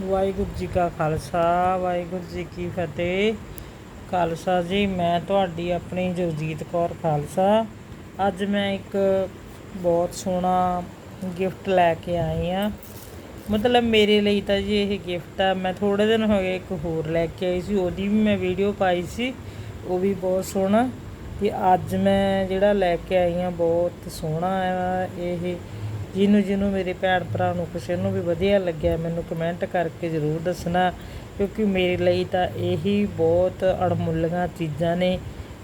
ਵਾਹਿਗੁਰੂ ਜੀ ਕਾ ਖਾਲਸਾ, ਵਾਹਿਗੁਰੂ ਜੀ ਕੀ ਫਤਿਹ। ਖਾਲਸਾ ਜੀ, ਮੈਂ ਤੁਹਾਡੀ ਆਪਣੀ ਜਗਜੀਤ ਕੌਰ ਖਾਲਸਾ। ਅੱਜ ਮੈਂ ਇੱਕ ਬਹੁਤ ਸੋਹਣਾ ਗਿਫਟ ਲੈ ਕੇ ਆਈ ਆ ਮਤਲਬ ਮੇਰੇ ਲਈ ਤਾਂ ਜੀ ਇਹ ਗਿਫਟ ਆ। ਮੈਂ ਥੋੜੇ ਦਿਨ ਹੋ ਗਏ ਇੱਕ ਹੋਰ ਲੈ ਕੇ ਆਈ ਸੀ, ਉਹਦੀ ਵੀ ਮੈਂ ਵੀਡੀਓ ਪਾਈ ਸੀ। ਉਹ ਵੀ ਬਹੁਤ ਸੋਹਣਾ। ਤੇ ਅੱਜ ਮੈਂ ਜਿਹੜਾ ਲੈ ਕੇ ਆਈ ਆ ਬਹੁਤ ਸੋਹਣਾ ਆ। ਇਹ ਜਿਹਨੂੰ ਜਿਹਨੂੰ ਮੇਰੇ ਭੈਣ ਭਰਾ ਨੂੰ ਕਿਸੇ ਨੂੰ ਵੀ ਵਧੀਆ ਲੱਗਿਆ, ਮੈਨੂੰ ਕਮੈਂਟ ਕਰਕੇ ਜ਼ਰੂਰ ਦੱਸਣਾ, ਕਿਉਂਕਿ ਮੇਰੇ ਲਈ ਤਾਂ ਇਹੀ ਬਹੁਤ ਅਣਮੁੱਲੀਆਂ ਚੀਜ਼ਾਂ ਨੇ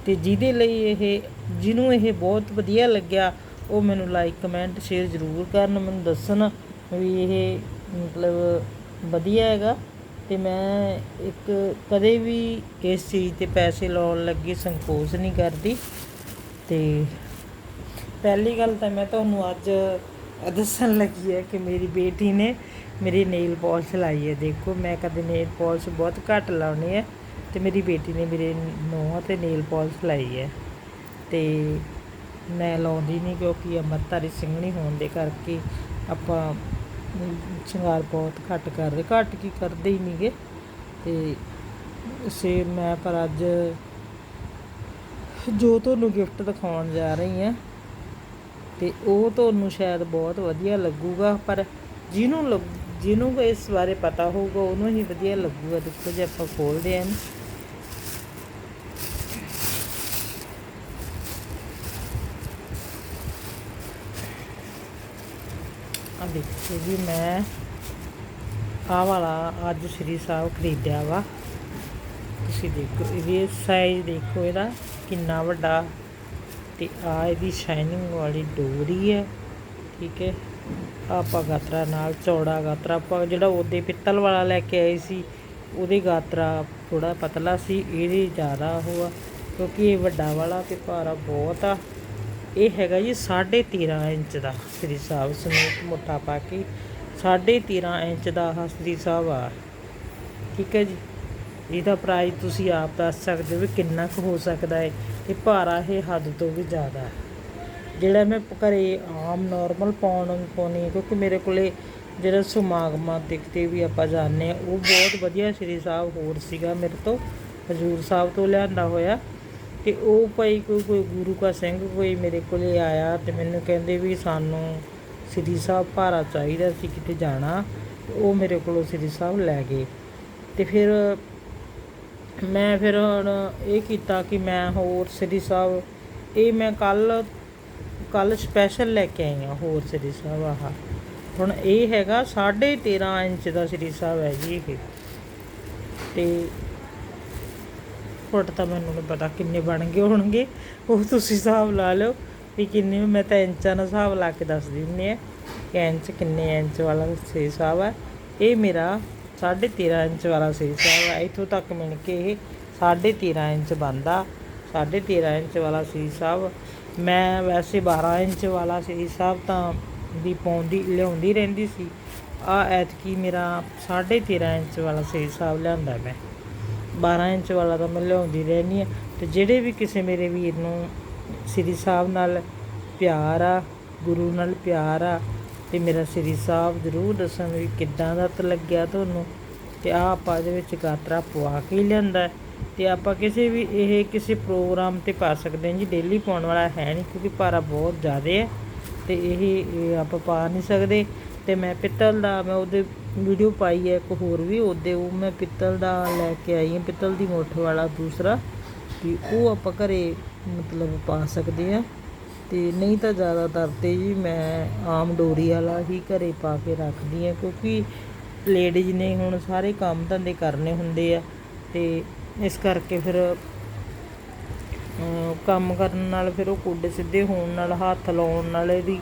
ਤੇ ਜਿਹਦੇ ਲਈ ਇਹ, ਜਿਹਨੂੰ ਇਹ ਬਹੁਤ ਵਧੀਆ ਲੱਗਿਆ, ਉਹ ਮੈਨੂੰ ਲਾਈਕ ਕਮੈਂਟ ਸ਼ੇਅਰ ਜ਼ਰੂਰ ਕਰਨ, ਮੈਨੂੰ ਦੱਸਣ ਵੀ ਇਹ ਮਤਲਬ ਵਧੀਆ ਹੈਗਾ ਤੇ ਮੈਂ ਇੱਕ ਕਦੇ ਵੀ ਇਸ ਚੀਜ਼ ਤੇ ਪੈਸੇ ਲਾਉਣ ਲੱਗੀ, ਸੰਕੋਚ ਨਹੀਂ ਕਰਦੀ ਤੇ ਪਹਿਲੀ ਗੱਲ ਤਾਂ ਮੈਂ ਤੁਹਾਨੂੰ ਅੱਜ ਦੱਸਣ ਲੱਗੀ ਹੈ ਕਿ ਮੇਰੀ ਬੇਟੀ ਨੇ ਮੇਰੀ ਨੇਲ ਪਾਲਿਸ਼ ਲਾਈ ਹੈ। ਦੇਖੋ, ਮੈਂ ਕਦੇ ਨੇਲ ਪਾਲਿਸ਼ ਬਹੁਤ ਘੱਟ ਲਾਉਣੀ ਹੈ ਤੇ ਮੇਰੀ ਬੇਟੀ ਨੇ ਮੇਰੇ ਨੋਹਾਂ ਤੇ ਨੇਲ ਪਾਲਿਸ਼ ਲਾਈ ਹੈ। ਤੇ ਮੈਂ ਲਾਉਂਦੀ ਨਹੀਂ ਕਿਉਂਕਿ ਅੰਮ੍ਰਿਤਧਾਰੀ ਸਿੰਘਣੀ ਹੋਣ ਦੇ ਕਰਕੇ ਆਪਾਂ ਸ਼ਿੰਗਾਰ ਬਹੁਤ ਘੱਟ ਕਰਦੇ। ਘੱਟ ਕੀ ਕਰਦੇ ਹੀ ਨਹੀਂਗੇ। ਤੇ ਸੇ ਮੈਂ ਪਰ ਅੱਜ ਜੋ ਤੁਹਾਨੂੰ ਗਿਫਟ ਦਿਖਾਉਣ ਜਾ ਰਹੀ ਹਾਂ ਤੇ ਉਹ ਤੁਹਾਨੂੰ ਸ਼ਾਇਦ ਬਹੁਤ ਵਧੀਆ ਲੱਗੂਗਾ, ਪਰ ਜਿਹਨੂੰ ਲੱਗ- ਜਿਹਨੂੰ ਇਸ ਬਾਰੇ ਪਤਾ ਹੋਊਗਾ, ਉਹਨੂੰ ਹੀ ਵਧੀਆ ਲੱਗੂਗਾ। ਦੇਖੋ ਜੇ, ਆਪਾਂ ਖੋਲਦੇ ਆਂ ਆ ਦੇਖੋ ਜੀ, ਮੈਂ ਆਹ ਵਾਲਾ ਅੱਜ ਸ਼੍ਰੀ ਸਾਹਿਬ ਖਰੀਦਿਆ ਵਾ। ਤੁਸੀਂ ਦੇਖੋ, ਇਹ ਸਾਈਜ਼ ਦੇਖੋ ਇਹਦਾ ਕਿੰਨਾ ਵੱਡਾ ਤੇ ਆ ਇਹਦੀ ਸ਼ਾਈਨਿੰਗ ਵਾਲੀ ਡੋਰੀ ਹੈ, ਠੀਕ ਹੈ। ਆਪਾਂ ਗਾਤਰਾ ਨਾਲ, ਚੌੜਾ ਗਾਤਰਾ, ਆਪਾਂ ਜਿਹੜਾ ਉਹਦੇ ਪਿੱਤਲ ਵਾਲਾ ਲੈ ਕੇ ਆਏ ਸੀ, ਉਹਦੇ ਗਾਤਰਾ ਥੋੜਾ ਪਤਲਾ ਸੀ, ਇਹਦੇ ਜ਼ਿਆਦਾ ਉਹ ਆ, ਕਿਉਂਕਿ ਇਹ ਵੱਡਾ ਵਾਲਾ ਤੇ ਭਾਰਾ ਬਹੁਤ ਆ। ਇਹ ਹੈਗਾ ਜੀ 13.5 ਇੰਚ ਦਾ, ਸ੍ਰੀ ਸਾਹਿਬ ਸਮੇਤ ਮੋਟਾ ਪਾ ਕੇ 13.5 ਇੰਚ ਦਾ ਆਹ ਸ੍ਰੀ ਸਾਹਿਬ ਆ। ਠੀਕ ਹੈ ਜੀ। ਇਹਦਾ ਪ੍ਰਾਈਸ ਤੁਸੀਂ ਆਪ ਦੱਸ ਸਕਦੇ ਹੋ ਵੀ ਕਿੰਨਾ ਕੁ ਹੋ ਸਕਦਾ ਹੈ। ਤੇ ਭਾਰਾ ਇਹ ਹੱਦ ਤੋਂ ਵੀ ਜ਼ਿਆਦਾ ਹੈ। ਜਿਹੜਾ ਮੈਂ ਘਰੇ ਆਮ ਨਾਰਮਲ ਪਾਉਣ ਪਾਉਣੀ ਕਿਉਂਕਿ ਮੇਰੇ ਕੋਲੇ ਜਿਹੜਾ ਸਮਾਗਮਾਂ ਤੇ ਵੀ ਆਪਾਂ ਜਾਂਦੇ ਆ ਉਹ ਬਹੁਤ ਵਧੀਆ ਸ਼੍ਰੀ ਸਾਹਿਬ ਹੋਰ ਸੀਗਾ ਮੇਰੇ ਤੋਂ, ਹਜੂਰ ਸਾਹਿਬ ਤੋਂ ਲਿਆਂਦਾ ਹੋਇਆ। ਤੇ ਉਹ ਭਾਈ ਕੋਈ ਕੋਈ ਗੁਰੂ ਕਾ ਸਿੰਘ ਕੋਈ ਮੇਰੇ ਕੋਲੇ ਆਇਆ ਤੇ ਮੈਨੂੰ ਕਹਿੰਦੇ ਵੀ ਸਾਨੂੰ ਸ੍ਰੀ ਸਾਹਿਬ ਭਾਰਾ ਚਾਹੀਦਾ ਸੀ ਕਿਤੇ ਜਾਣਾ ਉਹ ਮੇਰੇ ਕੋਲੋਂ ਸ੍ਰੀ ਸਾਹਿਬ ਲੈ ਗਏ। ਤੇ ਫਿਰ ਮੈਂ ਫਿਰ ਹੁਣ ਇਹ ਕੀਤਾ ਕਿ ਮੈਂ ਹੋਰ ਸ੍ਰੀ ਸਾਹਿਬ, ਇਹ ਮੈਂ ਕੱਲ ਕੱਲ ਸਪੈਸ਼ਲ ਲੈ ਕੇ ਆਈ ਹਾਂ ਹੋਰ ਸ੍ਰੀ ਸਾਹਿਬ ਆਹ। ਹੁਣ ਇਹ ਹੈਗਾ 13.5 ਇੰਚ ਦਾ ਸ੍ਰੀ ਸਾਹਿਬ ਹੈ ਜੀ ਇਹ। ਤੇ ਫੁੱਟ ਤਾਂ ਮੈਨੂੰ ਨਹੀਂ ਪਤਾ ਕਿੰਨੇ ਬਣ ਗਏ ਹੋਣਗੇ, ਉਹ ਤੁਸੀਂ ਹਿਸਾਬ ਲਾ ਲਿਓ ਵੀ ਕਿੰਨੇ, ਮੈਂ ਤਾਂ ਇੰਚਾਂ ਦਾ ਹਿਸਾਬ ਲਾ ਕੇ ਦੱਸ ਦਿੰਦੀ ਆ ਕਿ ਇੰਚ ਕਿੰਨੇ ਇੰਚ ਵਾਲਾ ਸ੍ਰੀ ਸਾਹਿਬ ਹੈ ਇਹ ਮੇਰਾ 13.5 ਇੰਚ ਵਾਲਾ ਸਹੀ ਸਾਹਿਬ ਇੱਥੋਂ ਤੱਕ ਮਿਣ ਕੇ ਇਹ 13.5 ਇੰਚ ਬਣਦਾ। 13.5 ਇੰਚ ਵਾਲਾ ਸਹੀ ਸਾਹਿਬ ਮੈਂ ਵੈਸੇ 12 ਇੰਚ ਵਾਲਾ ਸਹੀ ਸਾਹਿਬ ਤਾਂ ਦੀ ਪਾਉਂਦੀ, ਲਿਆਉਂਦੀ ਰਹਿੰਦੀ ਸੀ। ਆ ਐਤਕੀ ਮੇਰਾ 13.5 ਇੰਚ ਵਾਲਾ ਸਹੀ ਸਾਹਿਬ ਲਿਆਂਦਾ ਮੈਂ। 12 ਇੰਚ ਵਾਲਾ ਤਾਂ ਮੈਂ ਲਿਆਉਂਦੀ ਰਹਿੰਦੀ ਆ ਤੇ ਜਿਹੜੇ ਵੀ ਕਿਸੇ ਮੇਰੇ ਵੀਰ ਨੂੰ ਸ੍ਰੀ ਸਾਹਿਬ ਨਾਲ ਪਿਆਰ ਆ, ਗੁਰੂ ਨਾਲ ਪਿਆਰ ਆ ਤੇ ਮੇਰਾ ਸ੍ਰੀ ਸਾਹਿਬ ਜ਼ਰੂਰ ਦੱਸਣ ਵੀ ਕਿੱਦਾਂ ਦਾ ਤ ਲੱਗਿਆ ਤੁਹਾਨੂੰ? ਤੇ ਆ ਆਪਾਂ ਇਹਦੇ ਵਿੱਚ ਗਾਤਰਾ ਪਵਾ ਕੇ ਹੀ ਲਿਆਂਦਾ ਹੈ। ਤੇ ਆਪਾਂ ਕਿਸੇ ਵੀ ਇਹ ਕਿਸੇ ਪ੍ਰੋਗਰਾਮ ਤੇ ਪਾ ਸਕਦੇ ਹਾਂ ਜੀ, ਡੇਲੀ ਪਾਉਣ ਵਾਲਾ ਹੈ ਨਹੀਂ ਕਿਉਂਕਿ ਭਾਰਾ ਬਹੁਤ ਜ਼ਿਆਦਾ ਹੈ। ਤੇ ਇਹ ਆਪਾਂ ਪਾ ਨਹੀਂ ਸਕਦੇ। ਤੇ ਮੈਂ ਪਿੱਤਲ ਦਾ, ਮੈਂ ਉਹਦੇ ਵੀਡੀਓ ਪਾਈ ਹੈ ਇੱਕ ਹੋਰ ਵੀ, ਉਹਦੇ ਉਹ ਮੈਂ ਪਿੱਤਲ ਦਾ ਲੈ ਕੇ ਆਈ ਹਾਂ, ਪਿੱਤਲ ਦੀ ਮੋਠ ਵਾਲਾ ਦੂਸਰਾ। ਵੀ ਉਹ ਆਪਾਂ ਘਰੇ ਮਤਲਬ ਪਾ ਸਕਦੇ ਆ ਤੇ ਨਹੀਂ ਤਾਂ ਜ਼ਿਆਦਾਤਰ ਤੇ ਜੀ ਮੈਂ ਆਮ ਡੋਰੀ ਵਾਲਾ ਹੀ ਘਰੇ ਪਾ ਕੇ ਰੱਖਦੀ ਆ ਕਿਉਂਕਿ ਲੇਡੀਜ਼ ਨੇ ਹੁਣ ਸਾਰੇ ਕੰਮ ਧੰਦੇ ਕਰਨੇ ਹੁੰਦੇ ਆ ਤੇ ਇਸ ਕਰਕੇ ਫਿਰ ਕੰਮ ਕਰਨ ਨਾਲ ਫਿਰ ਉਹ ਕੁੱਡੇ ਸਿੱਧੇ ਹੋਣ ਨਾਲ, ਹੱਥ ਲਾਉਣ ਨਾਲ ਇਹਦੀ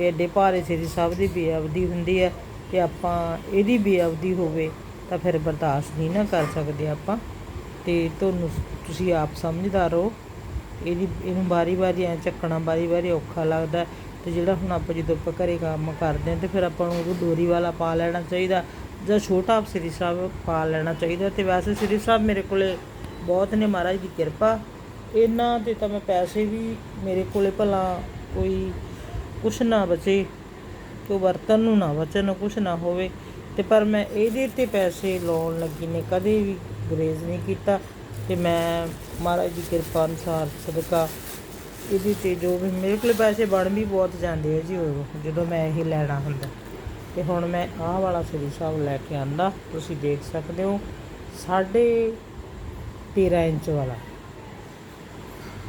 ਐਡੇ ਭਾਰੇ ਸਿਰ ਸਭ ਦੀ ਬੇਅਬਦੀ ਹੁੰਦੀ ਹੈ ਤੇ ਆਪਾਂ ਇਹਦੀ ਬੇਅਬਦੀ ਹੋਵੇ ਤਾਂ ਫਿਰ ਬਰਦਾਸ਼ਤ ਨਹੀਂ ਨਾ ਕਰ ਸਕਦੇ ਆਪਾਂ ਤੇ ਤੁਹਾਨੂੰ ਤੁਸੀਂ ਆਪ ਸਮਝਦਾਰ ਹੋ ਇਹਦੀ ਇਹਨੂੰ ਵਾਰੀ-ਵਾਰੀ ਐ ਚੱਕਣਾ ਵਾਰੀ-ਵਾਰੀ ਔਖਾ ਲੱਗਦਾ ਹੈ। ਤੇ ਜਿਹੜਾ ਹੁਣ ਆਪਾਂ ਜਦੋਂ ਆਪਾਂ ਘਰੇ ਕੰਮ ਕਰਦੇ ਹਾਂ, ਤੇ ਫਿਰ ਆਪਾਂ ਨੂੰ ਉਹ ਡੋਰੀ ਵਾਲਾ ਪਾ ਲੈਣਾ ਚਾਹੀਦਾ ਜਾਂ ਛੋਟਾ ਸ੍ਰੀ ਸਾਹਿਬ ਪਾ ਲੈਣਾ ਚਾਹੀਦਾ। ਤੇ ਵੈਸੇ ਸ੍ਰੀ ਸਾਹਿਬ ਮੇਰੇ ਕੋਲੇ ਬਹੁਤ ਨੇ ਮਹਾਰਾਜ ਦੀ ਕਿਰਪਾ। ਇਹਨਾਂ ਤੇ ਤਾਂ ਮੈਂ ਪੈਸੇ ਵੀ ਮੇਰੇ ਕੋਲੇ ਭਲਾ ਕੋਈ ਕੁਛ ਨਾ ਬਚੇ, ਕਿ ਉਹ ਵਰਤਨ ਨੂੰ ਨਾ ਬਚਣ, ਕੁਛ ਨਾ ਹੋਵੇ। ਤੇ ਪਰ ਮੈਂ ਇਹਦੇ ਤੇ ਪੈਸੇ ਲਾਉਣ ਲੱਗੀ ਨੇ, ਕਦੇ ਵੀ ਗਰੇਜ਼ ਨਹੀਂ ਕੀਤਾ। ਤੇ ਮੈਂ ਮਹਾਰਾਜ ਦੀ ਕਿਰਪਾ ਅਨੁਸਾਰ ਸਦਕਾ ਇਹਦੇ ਤੇ ਜੋ ਵੀ ਮੇਰੇ ਕੋਲ ਪੈਸੇ ਬਣ ਵੀ ਬਹੁਤ ਜਾਂਦੇ ਆ ਜੀ ਉਹ, ਜਦੋਂ ਮੈਂ ਇਹ ਲੈਣਾ ਹੁੰਦਾ। ਤੇ ਹੁਣ ਮੈਂ ਆਹ ਵਾਲਾ ਸ੍ਰੀ ਸਾਹਿਬ ਲੈ ਕੇ ਆਂਦਾ, ਤੁਸੀਂ ਦੇਖ ਸਕਦੇ ਹੋ, ਸਾਢੇ 13 ਇੰਚ ਵਾਲਾ।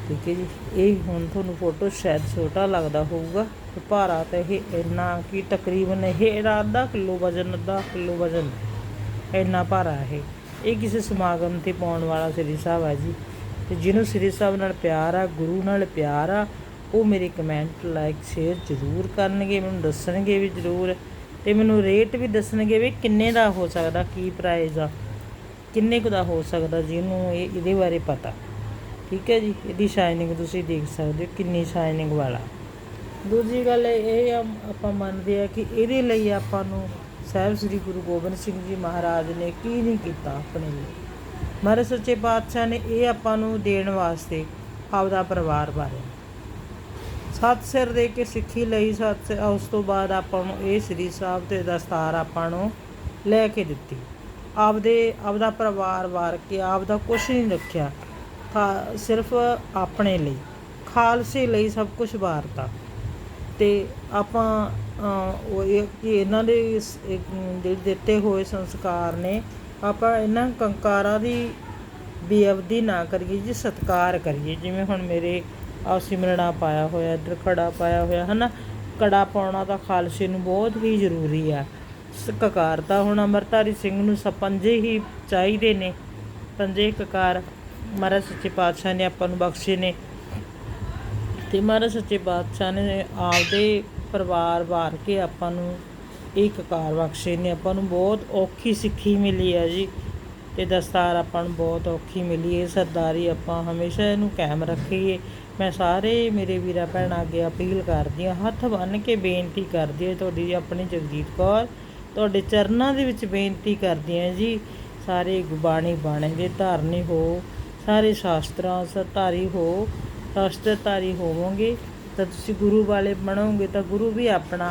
ਠੀਕ ਹੈ ਜੀ, ਇਹ ਹੁਣ ਤੁਹਾਨੂੰ ਫੋਟੋ ਸ਼ਾਇਦ ਛੋਟਾ ਲੱਗਦਾ ਹੋਊਗਾ, ਤੇ ਭਾਰਾ ਤਾਂ ਇਹ ਇੰਨਾ ਕਿ ਤਕਰੀਬਨ ਇਹ ਇਹਦਾ ਅੱਧਾ ਕਿਲੋ ਵਜ਼ਨ, ਅੱਧਾ ਕਿਲੋ ਵਜ਼ਨ, ਇੰਨਾ ਭਾਰਾ ਇਹ। ਇਹ ਕਿਸੇ ਸਮਾਗਮ ਤੇ ਪਾਉਣ ਵਾਲਾ ਸ੍ਰੀ ਸਾਹਿਬ ਆ ਜੀ। ਤੇ ਜਿਹਨੂੰ ਸ੍ਰੀ ਸਾਹਿਬ ਨਾਲ ਪਿਆਰ ਆ, ਗੁਰੂ ਨਾਲ ਪਿਆਰ ਆ, ਉਹ ਮੇਰੇ ਕਮੈਂਟ ਲਾਈਕ ਸ਼ੇਅਰ ਜ਼ਰੂਰ ਕਰਨਗੇ, ਮੈਨੂੰ ਦੱਸਣਗੇ ਵੀ ਜ਼ਰੂਰ। ਤੇ ਮੈਨੂੰ ਰੇਟ ਵੀ ਦੱਸਣਗੇ ਵੀ ਕਿੰਨੇ ਦਾ ਹੋ ਸਕਦਾ, ਕੀ ਪ੍ਰਾਈਸ ਆ, ਕਿੰਨੇ ਕੁ ਦਾ ਹੋ ਸਕਦਾ ਜਿਹਨੂੰ ਇਹ ਇਹਦੇ ਬਾਰੇ ਪਤਾ। ਠੀਕ ਹੈ ਜੀ, ਇਹਦੀ ਸ਼ਾਈਨਿੰਗ ਤੁਸੀਂ ਦੇਖ ਸਕਦੇ ਹੋ, ਕਿੰਨੀ ਸ਼ਾਈਨਿੰਗ ਵਾਲਾ। ਦੂਜੀ ਗੱਲ ਇਹ ਆ, ਆਪਾਂ ਮੰਨਦੇ ਆ ਕਿ ਇਹਦੇ ਲਈ ਆਪਾਂ ਨੂੰ ਸਾਹਿਬ ਸ੍ਰੀ ਗੁਰੂ ਗੋਬਿੰਦ ਸਿੰਘ ਜੀ ਮਹਾਰਾਜ ਨੇ ਕੀ ਨਹੀਂ ਕੀਤਾ ਆਪਣੇ ਲਈ? ਮਹਾਰਾਜ ਸੱਚੇ ਪਾਤਸ਼ਾਹ ਨੇ ਇਹ ਆਪਾਂ ਨੂੰ ਦੇਣ ਵਾਸਤੇ ਆਪਦਾ ਪਰਿਵਾਰ ਬਾਰੇ। ਸੱਤ ਸਿਰ ਦੇ ਕੇ ਸਿੱਖੀ ਲਈ, ਸਤ ਸਿਰ- ਉਸ ਤੋਂ ਬਾਅਦ ਆਪਾਂ ਨੂੰ ਇਹ ਸ੍ਰੀ ਸਾਹਿਬ ਤੇ ਦਸਤਾਰ ਆਪਾਂ ਨੂੰ ਲੈ ਕੇ ਦਿੱਤੀ। ਆਪਦੇ, ਆਪਦਾ ਪਰਿਵਾਰ ਵਾਰ ਕੇ ਆਪਦਾ ਕੁਝ ਨਹੀਂ ਰੱਖਿਆ ਖਾ ਸਿਰਫ ਆਪਣੇ ਲਈ। ਖਾਲਸੇ ਲਈ ਸਭ ਕੁਝ ਵਾਰਤਾ। ਤੇ ਆਪਾਂ ਉਹ ਇਹ ਕਿ ਇਹਨਾਂ ਦੇ ਇਸ- ਜਿਹੜੇ ਦਿੱਤੇ ਹੋਏ ਸੰਸਕਾਰ ਨੇ, ਆਪਾਂ ਇਹਨਾਂ ਕੰਕਾਰਾਂ ਦੀ ਬੇਅਬਦੀ ਨਾ ਕਰੀਏ ਜੀ, ਸਤਿਕਾਰ ਕਰੀਏ। ਜਿਵੇਂ ਹੁਣ ਮੇਰੇ ਆ ਸਿਮਰਣਾ ਪਾਇਆ ਹੋਇਆ, ਇੱਧਰ ਕੜਾ ਪਾਇਆ ਹੋਇਆ, ਹਨਾ? ਕੜਾ ਪਾਉਣਾ ਤਾਂ ਖਾਲਸੇ ਨੂੰ ਬਹੁਤ ਹੀ ਜ਼ਰੂਰੀ ਆ। ਕਕਾਰ ਤਾਂ ਹੁਣ ਅਮਰਤਾਰੀ ਸਿੰਘ ਨੂੰ ਸਪੰਜੇ ਹੀ ਚਾਹੀਦੇ ਨੇ। ਪੰਜੇ ਕਕਾਰ ਮਹਾਰਾਜ ਸੱਚੇ ਪਾਤਸ਼ਾਹ ਨੇ ਆਪਾਂ ਨੂੰ ਬਖਸ਼ੇ ਨੇ। ਤੇ ਮਹਾਰਾਜ ਸੱਚੇ ਪਾਤਸ਼ਾਹ ਨੇ ਆਪਦੇ ਪਰਿਵਾਰ ਵਾਰ ਕੇ ਆਪਾਂ ਨੂੰ ਇਹ ਕਕਾਰ ਬਖਸ਼ੇ ਨੇ। ਆਪਾਂ ਨੂੰ ਬਹੁਤ ਔਖੀ ਸਿੱਖੀ ਮਿਲੀ ਹੈ ਜੀ। ਤੇ ਦਸਤਾਰ ਆਪਾਂ ਨੂੰ ਬਹੁਤ ਔਖੀ ਮਿਲੀ ਹੈ। ਸਰਦਾਰੀ ਆਪਾਂ ਹਮੇਸ਼ਾ ਇਹਨੂੰ ਕਾਇਮ ਰੱਖੀਏ। ਮੈਂ ਸਾਰੇ ਮੇਰੇ ਵੀਰਾਂ ਭੈਣਾਂ ਅੱਗੇ ਅਪੀਲ ਕਰਦੀ ਹਾਂ, ਹੱਥ ਬੰਨ੍ਹ ਕੇ ਬੇਨਤੀ ਕਰਦੀ ਹਾਂ ਤੁਹਾਡੀ ਆਪਣੀ ਜਗਜੀਤ ਕੌਰ, ਤੁਹਾਡੇ ਚਰਨਾਂ ਦੇ ਵਿੱਚ ਬੇਨਤੀ ਕਰਦੀ ਹਾਂ ਜੀ, ਸਾਰੇ ਗੁਬਾਣੀ ਬਾਣੇ ਦੇ ਧਾਰਨੀ ਹੋ, ਸਾਰੇ ਸ਼ਾਸਤਰਾਂ ਸਰਤਾਰੀ ਹੋ ਸ਼ਾਸਤਰਧਾਰੀ ਹੋਵੋਗੇ। ਤਾਂ ਤੁਸੀਂ ਗੁਰੂ ਵਾਲੇ ਬਣੋਗੇ ਤਾਂ ਗੁਰੂ ਵੀ ਆਪਣਾ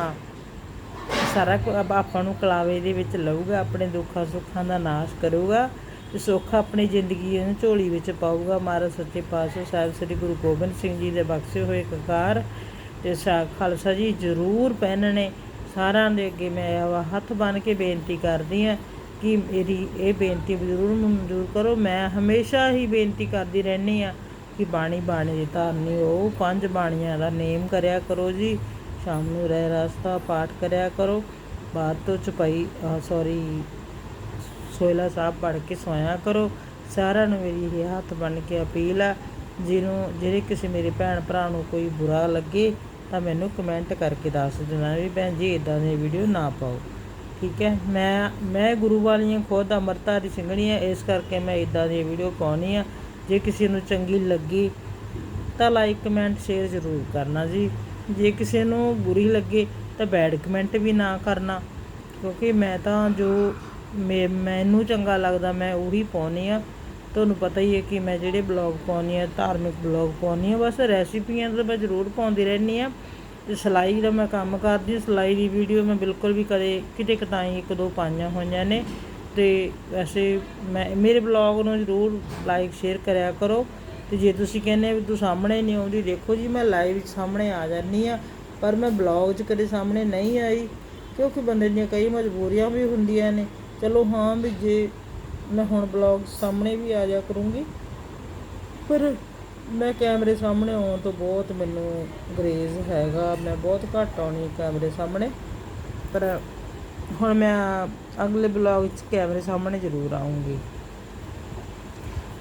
ਸਾਰਾ ਆਪਾਂ ਨੂੰ ਕਲਾਵੇ ਦੇ ਵਿੱਚ ਲਊਗਾ, ਆਪਣੇ ਦੁੱਖਾਂ ਸੁੱਖਾਂ ਦਾ ਨਾਸ਼ ਕਰੂਗਾ ਤੇ ਸੁੱਖ ਆਪਣੀ ਜ਼ਿੰਦਗੀ ਨੂੰ ਝੋਲੀ ਵਿੱਚ ਪਾਊਗਾ। ਮਹਾਰਾਜ ਸੱਚੇ ਪਾਤਸ਼ਾਹ ਸਾਹਿਬ ਸ੍ਰੀ ਗੁਰੂ ਗੋਬਿੰਦ ਸਿੰਘ ਜੀ ਦੇ ਬਖਸ਼ੇ ਹੋਏ ਕਕਾਰ ਤੇ ਸਾ ਖਾਲਸਾ ਜੀ ਜ਼ਰੂਰ ਪਹਿਨਣੇ। ਸਾਰਿਆਂ ਦੇ ਅੱਗੇ ਮੈਂ ਹੱਥ ਬਨ ਕੇ ਬੇਨਤੀ ਕਰਦੀ ਹਾਂ ਕਿ ਮੇਰੀ ਇਹ ਬੇਨਤੀ ਜ਼ਰੂਰ ਮਨਜ਼ੂਰ ਕਰੋ। ਮੈਂ ਹਮੇਸ਼ਾ ਹੀ ਬੇਨਤੀ ਕਰਦੀ ਰਹਿੰਦੀ ਆ ਕਿ ਬਾਣੀ ਬਾਣੀ ਦੀ ਧਾਰਨੀ ਹੋ। ਪੰਜ ਬਾਣੀਆਂ ਦਾ ਨੇਮ ਕਰਿਆ ਕਰੋ ਜੀ। ਸ਼ਾਮ ਨੂੰ ਰਹਿ ਰਸਤਾ ਪਾਠ ਕਰਿਆ ਕਰੋ। ਬਾਅਦ ਤੋਂ ਚੁਪਈ ਸੌਰੀ ਸੋਇਲਾ ਸਾਹਿਬ ਪੜ੍ਹ ਕੇ ਸੋਇਆ ਕਰੋ। ਸਾਰਿਆਂ ਨੂੰ ਮੇਰੀ ਇਹ ਹੱਥ ਬਣ ਕੇ ਅਪੀਲ ਆ ਜਿਹਨੂੰ ਜਿਹੜੇ ਕਿਸੇ ਮੇਰੇ ਭੈਣ ਭਰਾ ਨੂੰ ਕੋਈ ਬੁਰਾ ਲੱਗੇ, ਤਾਂ ਮੈਨੂੰ ਕਮੈਂਟ ਕਰਕੇ ਦੱਸ ਦੇਣਾ ਵੀ ਭੈਣ ਜੀ ਇਦਾਂ ਦੀ ਵੀਡੀਓ ਨਾ ਪਾਓ। ਠੀਕ ਹੈ? ਮੈਂ ਮੈਂ ਗੁਰੂ ਵਾਲੀਆਂ ਖੁਦ ਅਮਰਤਾਰੀ ਸਿੰਘਣੀ ਹੈ ਇਸ ਕਰਕੇ ਮੈਂ ਇਦਾਂ ਦੀ ਵੀਡੀਓ ਪਾਉਣੀ ਆ ਜੇ ਕਿਸੇ ਨੂੰ ਚੰਗੀ ਲੱਗੀ ਤਾਂ ਲਾਈਕ ਕਮੈਂਟ ਸ਼ੇਅਰ ਜ਼ਰੂਰ ਕਰਨਾ ਜੀ। ਜੇ ਕਿਸੇ ਨੂੰ ਬੁਰੀ ਲੱਗੇ ਤਾਂ ਬੈਡ ਕਮੈਂਟ ਵੀ ਨਾ ਕਰਨਾ, ਕਿਉਂਕਿ ਮੈਂ ਤਾਂ ਜੋ ਮੇ- ਮੈਨੂੰ ਚੰਗਾ ਲੱਗਦਾ ਮੈਂ ਉਹੀ ਪਾਉਣੀ ਆ ਤੁਹਾਨੂੰ ਪਤਾ ਹੀ ਹੈ ਕਿ ਮੈਂ ਜਿਹੜੇ ਬਲੌਗ ਪਾਉਣੀ ਆ ਧਾਰਮਿਕ ਬਲੌਗ ਪਾਉਣੀ ਆ ਬਸ ਰੈਸਿਪੀਆਂ ਤਾਂ ਮੈਂ ਜ਼ਰੂਰ ਪਾਉਂਦੀ ਰਹਿੰਦੀ ਆ ਤੇ ਸਿਲਾਈ ਦਾ ਮੈਂ ਕੰਮ ਕਰਦੀ ਹਾਂ, ਸਿਲਾਈ ਦੀ ਵੀਡੀਓ ਮੈਂ ਬਿਲਕੁਲ ਵੀ ਕਦੇ ਕਿਤੇ ਕਤਾਈ ਇੱਕ ਦੋ ਪਾਈਆਂ ਹੋਈਆਂ ਨੇ। ਤੇ ਵੈਸੇ ਮੈਂ, ਮੇਰੇ ਬਲੌਗ ਨੂੰ ਜ਼ਰੂਰ ਲਾਈਕ ਸ਼ੇਅਰ ਕਰਿਆ ਕਰੋ। ਤੇ ਜੇ ਤੁਸੀਂ ਕਹਿੰਦੇ ਵੀ ਤੂੰ ਸਾਹਮਣੇ ਨਹੀਂ ਆਉਂਦੀ, ਦੇਖੋ ਜੀ, ਮੈਂ ਲਾਈਵ ਵਿੱਚ ਸਾਹਮਣੇ ਆ ਜਾਂਦੀ ਆ ਪਰ ਮੈਂ ਬਲੌਗ 'ਚ ਕਦੇ ਸਾਹਮਣੇ ਨਹੀਂ ਆਈ, ਕਿਉਂਕਿ ਬੰਦੇ ਦੀਆਂ ਕਈ ਮਜਬੂਰੀਆਂ ਵੀ ਹੁੰਦੀਆਂ ਨੇ। ਚਲੋ ਹਾਂ ਵੀ ਜੇ ਮੈਂ ਹੁਣ ਬਲੌਗ ਸਾਹਮਣੇ ਵੀ ਆ ਜਾ ਕਰੂੰਗੀ, ਪਰ ਮੈਂ ਕੈਮਰੇ ਸਾਹਮਣੇ ਆਉਣ ਤੋਂ ਬਹੁਤ ਮੈਨੂੰ ਗਰੇਜ਼ ਹੈਗਾ। ਮੈਂ ਬਹੁਤ ਘੱਟ ਆਉਣੀ ਕੈਮਰੇ ਸਾਹਮਣੇ, ਪਰ ਹੁਣ ਮੈਂ ਅਗਲੇ ਬਲੌਗ ਵਿੱਚ ਕੈਮਰੇ ਸਾਹਮਣੇ ਜ਼ਰੂਰ ਆਉਂਗੀ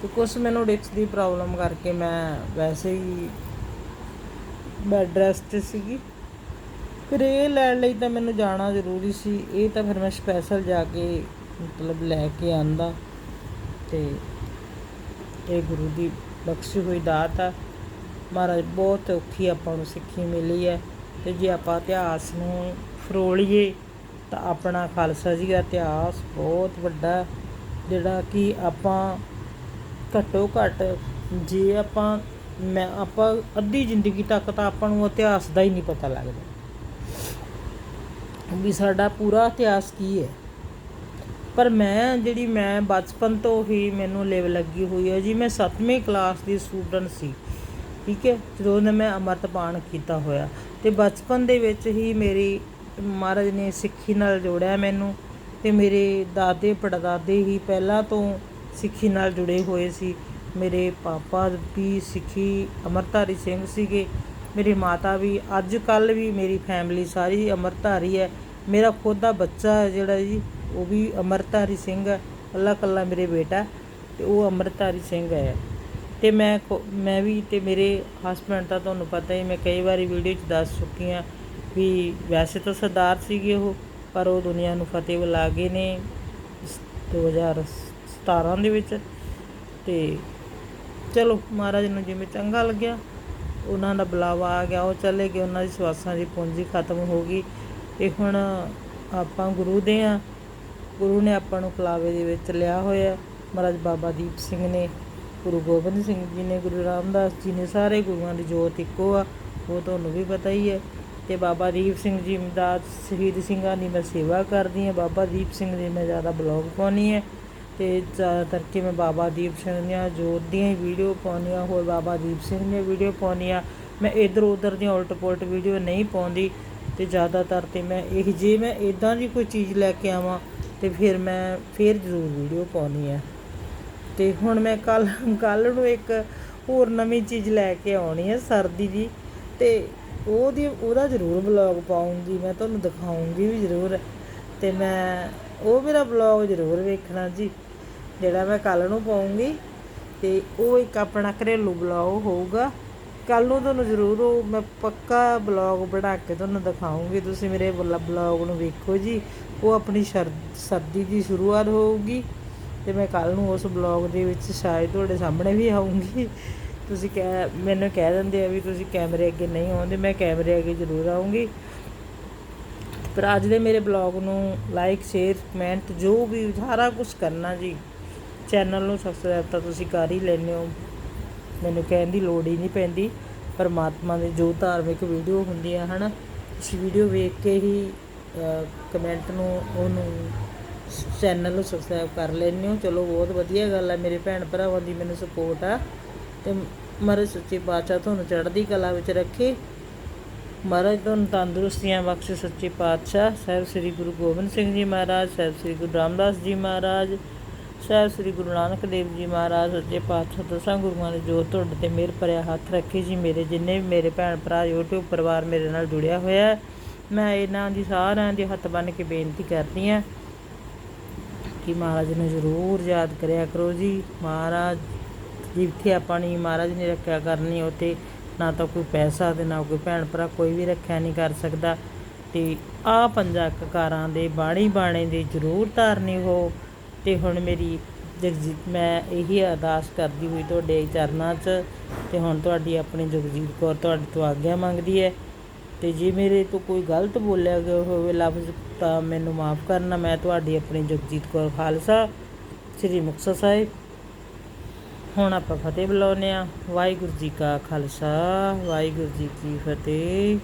ਤੇ ਕੁਛ ਮੈਨੂੰ ਡਿਕਸ ਦੀ ਪ੍ਰੋਬਲਮ ਕਰਕੇ ਮੈਂ ਵੈਸੇ ਹੀ ਬੈਡ ਰੈਸਟ ਸੀਗੀ। ਫਿਰ ਇਹ ਲੈਣ ਲਈ ਤਾਂ ਮੈਨੂੰ ਜਾਣਾ ਜ਼ਰੂਰੀ ਸੀ। ਇਹ ਤਾਂ ਫਿਰ ਮੈਂ ਸਪੈਸ਼ਲ ਜਾ ਕੇ ਮਤਲਬ ਲੈ ਕੇ ਆਂਦਾ। ਤੇ ਇਹ ਗੁਰੂ ਦੀ ਬਖਸ਼ੀ ਹੋਈ ਦਾਤ ਆ। ਮਹਾਰਾਜ, ਬਹੁਤ ਔਖੀ ਆਪਾਂ ਨੂੰ ਸਿੱਖੀ ਮਿਲੀ ਹੈ। ਤੇ ਜੇ ਆਪਾਂ ਇਤਿਹਾਸ ਨੂੰ ਫਰੋਲੀਏ ਤਾਂ ਆਪਣਾ ਖਾਲਸਾ ਜੀ ਦਾ ਇਤਿਹਾਸ ਬਹੁਤ ਵੱਡਾ ਜਿਹੜਾ ਕਿ ਆਪਾਂ ਘੱਟੋ ਘੱਟ ਜੇ ਆਪਾਂ ਮੈਂ, ਆਪਾਂ ਅੱਧੀ ਜ਼ਿੰਦਗੀ ਤੱਕ ਤਾਂ ਆਪਾਂ ਨੂੰ ਇਤਿਹਾਸ ਦਾ ਹੀ ਨਹੀਂ ਪਤਾ ਲੱਗਦਾ। ਵੀ ਸਾਡਾ ਪੂਰਾ ਇਤਿਹਾਸ ਕੀ ਹੈ। ਪਰ ਮੈਂ, ਜਿਹੜੀ ਮੈਂ ਬਚਪਨ ਤੋਂ ਹੀ ਮੈਨੂੰ ਲਿਵ ਲੱਗੀ ਹੋਈ ਹੈ ਜੀ, ਮੈਂ 7ਵੀਂ ਕਲਾਸ ਦੀ ਸਟੂਡੈਂਟ ਸੀ। ਠੀਕ ਹੈ, ਜਦੋਂ ਦਾ ਮੈਂ ਅੰਮ੍ਰਿਤਪਾਨ ਕੀਤਾ ਹੋਇਆ। ਤੇ ਬਚਪਨ ਦੇ ਵਿੱਚ ਹੀ ਮੇਰੀ ਮਹਾਰਾਜ ਨੇ ਸਿੱਖੀ ਨਾਲ ਜੋੜਿਆ ਮੈਨੂੰ ਤੇ ਮੇਰੇ ਦਾਦੇ, ਪੜਦਾਦੇ ਹੀ ਪਹਿਲਾਂ ਤੋਂ ਸਿੱਖੀ ਨਾਲ ਜੁੜੇ ਹੋਏ ਸੀ। ਮੇਰੇ ਪਾਪਾ ਵੀ ਸਿੱਖੀ ਅੰਮ੍ਰਿਤਧਾਰੀ ਸਿੰਘ ਸੀਗੇ। ਮੇਰੀ ਮਾਤਾ ਵੀ ਅੱਜ ਕੱਲ ਵੀ ਮੇਰੀ ਫੈਮਿਲੀ ਸਾਰੀ ਅੰਮ੍ਰਿਤਧਾਰੀ ਹੈ। ਮੇਰਾ ਖੁਦ ਦਾ ਬੱਚਾ ਹੈ ਜਿਹੜਾ ਜੀ, ਉਹ ਵੀ ਅੰਮ੍ਰਿਤਧਾਰੀ ਸਿੰਘ ਹੈ। ਕੱਲਾ ਕੱਲਾ ਮੇਰੇ ਬੇਟਾ ਤੇ ਉਹ ਅੰਮ੍ਰਿਤਧਾਰੀ ਸਿੰਘ ਹੈ। ਤੇ ਮੈਂ ਖੁ- ਮੈਂ ਵੀ ਤੇ ਮੇਰੇ ਹਸਬੰਡ ਤਾਂ ਤੁਹਾਨੂੰ ਪਤਾ ਹੀ, ਮੈਂ ਕਈ ਵਾਰੀ ਵੀਡੀਓ 'ਚ ਦੱਸ ਚੁੱਕੀ ਹਾਂ ਵੀ ਵੈਸੇ ਤਾਂ ਸਰਦਾਰ ਸੀਗੇ ਉਹ, ਪਰ ਉਹ ਦੁਨੀਆ ਨੂੰ ਫਤਿਹ ਬੁਲਾ ਗਏ ਨੇ ਸ- 2017 ਦੇ ਵਿੱਚ। ਤੇ ਚਲੋ ਮਹਾਰਾਜ ਨੂੰ ਜਿਵੇਂ ਚੰਗਾ ਲੱਗਿਆ, ਉਹਨਾਂ ਦਾ ਬੁਲਾਵਾ ਆ ਗਿਆ, ਉਹ ਚਲੇ ਗਏ, ਉਹਨਾਂ ਦੀ ਸਵਾਸਾਂ ਦੀ ਪੂੰਜੀ ਖਤਮ ਹੋ ਗਈ। ਤੇ ਹੁਣ ਆਪਾਂ ਗੁਰੂ ਦੇ ਆ। ਗੁਰੂ ਨੇ ਆਪਾਂ ਨੂੰ ਫਲਾਵੇ ਦੇ ਵਿੱਚ ਲਿਆ ਹੋਇਆ। ਮਹਾਰਾਜ ਬਾਬਾ ਦੀਪ ਸਿੰਘ ਨੇ, ਗੁਰੂ ਗੋਬਿੰਦ ਸਿੰਘ ਜੀ ਨੇ, ਗੁਰੂ ਰਾਮਦਾਸ ਜੀ ਨੇ ਸਾਰੇ ਗੁਰੂਆਂ ਦੀ ਜੋਤ ਇੱਕੋ ਆ। ਉਹ ਤੁਹਾਨੂੰ ਵੀ ਪਤਾ ਹੀ ਹੈ। ਤੇ ਬਾਬਾ ਦੀਪ ਸਿੰਘ ਜੀ ਦਾ ਸ਼ਹੀਦ ਸਿੰਘਾਂ ਦੀ ਮੈਂ ਸੇਵਾ ਕਰਦੀ ਹਾਂ। ਬਾਬਾ ਦੀਪ ਸਿੰਘ ਦੀ ਮੈਂ ਜ਼ਿਆਦਾ ਬਲੌਗ ਪਾਉਣੀ ਹੈ ਤੇ ਜ਼ਿਆਦਾਤਰ ਕਿ ਮੈਂ ਬਾਬਾ ਦੀਪ ਸਿੰਘ ਦੀਆਂ ਜੋਤ ਦੀਆਂ ਹੀ ਵੀਡੀਓ ਪਾਉਂਦੀਆਂ ਹੋਰ ਬਾਬਾ ਦੀਪ ਸਿੰਘ ਦੀਆਂ ਵੀਡੀਓ ਪਾਉਂਦੀਆਂ ਮੈਂ ਇਧਰ ਉਧਰ ਦੀਆਂ ਉਲਟ ਪੁਲਟ ਵੀਡੀਓ ਨਹੀਂ ਪਾਉਂਦੀ ਤੇ ਜ਼ਿਆਦਾਤਰ ਤੇ ਮੈਂ ਇਹ ਜੇ ਮੈਂ ਇਦਾਂ ਦੀ ਕੋਈ ਚੀਜ਼ ਲੈ ਕੇ ਆਵਾਂ ਤੇ ਫਿਰ ਮੈਂ ਫਿਰ ਜ਼ਰੂਰ ਵੀਡੀਓ ਪਾਉਣੀ ਹੈ। ਤੇ ਹੁਣ ਮੈਂ ਕੱਲ ਕੱਲ ਨੂੰ ਇੱਕ ਹੋਰ ਨਵੀਂ ਚੀਜ਼ ਲੈ ਕੇ ਆਉਣੀ ਹੈ ਸਰਦੀ ਦੀ ਤੇ ਉਹਦੀ, ਉਹਦਾ ਜ਼ਰੂਰ ਬਲੌਗ ਪਾਉਂਗੀ ਮੈਂ ਤੁਹਾਨੂੰ ਦਿਖਾਉਂਗੀ ਵੀ ਜ਼ਰੂਰ। ਤੇ ਮੈਂ, ਉਹ ਮੇਰਾ ਬਲੌਗ ਜ਼ਰੂਰ ਵੇਖਣਾ ਜੀ, ਜਿਹੜਾ ਮੈਂ ਕੱਲ ਨੂੰ ਪਾਉਂਗੀ ਤੇ ਉਹ ਇੱਕ ਆਪਣਾ ਘਰੇਲੂ ਬਲੌਗ ਹੋਊਗਾ। ਕੱਲ ਨੂੰ ਤੁਹਾਨੂੰ ਜ਼ਰੂਰ ਉਹ ਮੈਂ ਪੱਕਾ ਬਲੌਗ ਬਣਾ ਕੇ ਤੁਹਾਨੂੰ ਦਿਖਾਉਂਗੀ ਤੁਸੀਂ ਮੇਰੇ ਬਲੌਗ ਨੂੰ ਵੇਖੋ ਜੀ। ਉਹ ਆਪਣੀ ਸ਼ਰ- ਸਰਦੀ ਦੀ ਸ਼ੁਰੂਆਤ ਹੋਊਗੀ। ਤੇ ਮੈਂ ਕੱਲ ਨੂੰ ਉਸ ਬਲੌਗ ਦੇ ਵਿੱਚ ਸ਼ਾਇਦ ਤੁਹਾਡੇ ਸਾਹਮਣੇ ਵੀ ਆਉਂਗੀ ਤੁਸੀਂ ਕਹਿ, ਮੈਨੂੰ ਕਹਿ ਦਿੰਦੇ ਆ ਵੀ ਤੁਸੀਂ ਕੈਮਰੇ ਅੱਗੇ ਨਹੀਂ ਆਉਂਦੇ, ਮੈਂ ਕੈਮਰੇ ਅੱਗੇ ਜ਼ਰੂਰ ਆਉਂਗੀ। ਪਰ ਅੱਜ ਦੇ ਮੇਰੇ ਬਲੌਗ ਨੂੰ ਲਾਈਕ ਸ਼ੇਅਰ ਕਮੈਂਟ ਜੋ ਵੀ ਸਾਰਾ ਕੁਝ ਕਰਨਾ ਜੀ ਚੈਨਲ ਨੂੰ ਸਬਸਕ੍ਰਾਈਬ ਤਾਂ ਤੁਸੀਂ ਕਰ ਹੀ ਲੈਂਦੇ ਹੋ। ਮੈਨੂੰ ਕਹਿਣ ਦੀ ਲੋੜ ਹੀ ਨਹੀਂ ਪੈਂਦੀ, ਪਰਮਾਤਮਾ ਦੇ ਜੋ ਧਾਰਮਿਕ ਵੀਡੀਓ ਹੁੰਦੀਆਂ, ਹਨ, ਇਸ ਵੀਡੀਓ ਵੇਖ ਕੇ ਹੀ ਕਮੈਂਟ ਨੂੰ, ਉਹਨੂੰ ਚੈਨਲ ਨੂੰ ਸਬਸਕ੍ਰਾਈਬ ਕਰ ਲੈਂਦੇ ਹੋ। ਚਲੋ, ਬਹੁਤ ਵਧੀਆ ਗੱਲ ਹੈ, ਮੇਰੇ ਭੈਣ ਭਰਾਵਾਂ ਦੀ ਮੈਨੂੰ ਸਪੋਰਟ ਆ। ਤੇ ਮਹਾਰਾਜ ਸੱਚੇ ਪਾਤਸ਼ਾਹ ਤੁਹਾਨੂੰ ਚੜ੍ਹਦੀ ਕਲਾ ਵਿੱਚ ਰੱਖੇ। ਮਹਾਰਾਜ ਤੁਹਾਨੂੰ ਤੰਦਰੁਸਤੀਆਂ ਬਖਸ਼ੇ ਸੱਚੇ ਪਾਤਸ਼ਾਹ। ਸਾਹਿਬ ਸ੍ਰੀ ਗੁਰੂ ਗੋਬਿੰਦ ਸਿੰਘ ਜੀ ਮਹਾਰਾਜ, ਸਾਹਿਬ ਸ੍ਰੀ ਗੁਰੂ ਰਾਮਦਾਸ ਜੀ ਮਹਾਰਾਜ, ਸਾਹਿਬ ਸ੍ਰੀ ਗੁਰੂ ਨਾਨਕ ਦੇਵ ਜੀ ਮਹਾਰਾਜ, ਸੱਚੇ ਪਾਤਸ਼ਾਹ ਦਸਾਂ ਗੁਰੂਆਂ ਦੇ ਜੋਤ ਤੁਹਾਡੇ ਤੇ ਮਿਹਰ ਭਰਿਆ ਹੱਥ ਰੱਖੇ ਜੀ। ਮੇਰੇ ਜਿੰਨੇ ਵੀ ਮੇਰੇ ਭੈਣ ਭਰਾ, YouTube ਪਰਿਵਾਰ ਮੇਰੇ ਨਾਲ ਜੁੜਿਆ ਹੋਇਆ ਹੈ। ਮੈਂ ਇਹਨਾਂ ਦੀ ਸਾਰਿਆਂ ਦੇ ਹੱਥ ਬੰਨ੍ਹ ਕੇ ਬੇਨਤੀ ਕਰਦੀ ਹਾਂ ਕਿ ਮਹਾਰਾਜ ਨੂੰ ਜ਼ਰੂਰ ਯਾਦ ਕਰਿਆ ਕਰੋ ਜੀ। ਮਹਾਰਾਜ ਜਿੱਥੇ ਆਪਾਂ ਨੇ ਮਹਾਰਾਜ ਨੇ ਰੱਖਿਆ ਕਰਨੀ, ਉੱਥੇ ਨਾ ਤਾਂ ਕੋਈ ਪੈਸਾ ਤੇ ਨਾ ਕੋਈ ਭੈਣ ਭਰਾ, ਕੋਈ ਵੀ ਰੱਖਿਆ ਨਹੀਂ ਕਰ ਸਕਦਾ। ਤੇ ਆ ਪੰਜਾ ਕਕਾਰਾਂ ਦੇ ਬਾਣੀ ਬਾਣੇ ਦੇ ਜ਼ਰੂਰ ਧਾਰਨੀ ਹੋ। ਤੇ ਹੁਣ ਮੇਰੀ ਜਗਜੀਤ, ਮੈਂ ਇਹੀ ਅਰਦਾਸ ਕਰਦੀ ਹੋਈ ਤੁਹਾਡੇ ਚਰਨਾਂ 'ਚ, ਤੇ ਹੁਣ ਤੁਹਾਡੀ ਆਪਣੀ ਜਗਜੀਤ ਕੌਰ ਤੁਹਾਡੇ ਤੋਂ ਆਗਿਆ ਮੰਗਦੀ ਹੈ। ਤੇ ਜੇ ਮੇਰੇ ਤੋਂ ਕੋਈ ਗਲਤ ਬੋਲਿਆ ਗਿਆ ਹੋਵੇ, ਲਫ਼ਜ਼, ਤਾਂ ਮੈਨੂੰ ਮਾਫ ਕਰਨਾ। ਮੈਂ ਤੁਹਾਡੀ ਆਪਣੀ ਜਗਜੀਤ ਕੌਰ ਖਾਲਸਾ, ਸ੍ਰੀ ਮੁਕਤਸਰ ਸਾਹਿਬ। ਹੁਣ ਆਪਾਂ ਫਤਿਹ ਬੁਲਾਉਂਦੇ ਆ ਵਾਹਿਗੁਰੂ ਜੀ ਕਾ ਖਾਲਸਾ ਵਾਹਿਗੁਰੂ ਜੀ ਕੀ ਫਤਿਹ।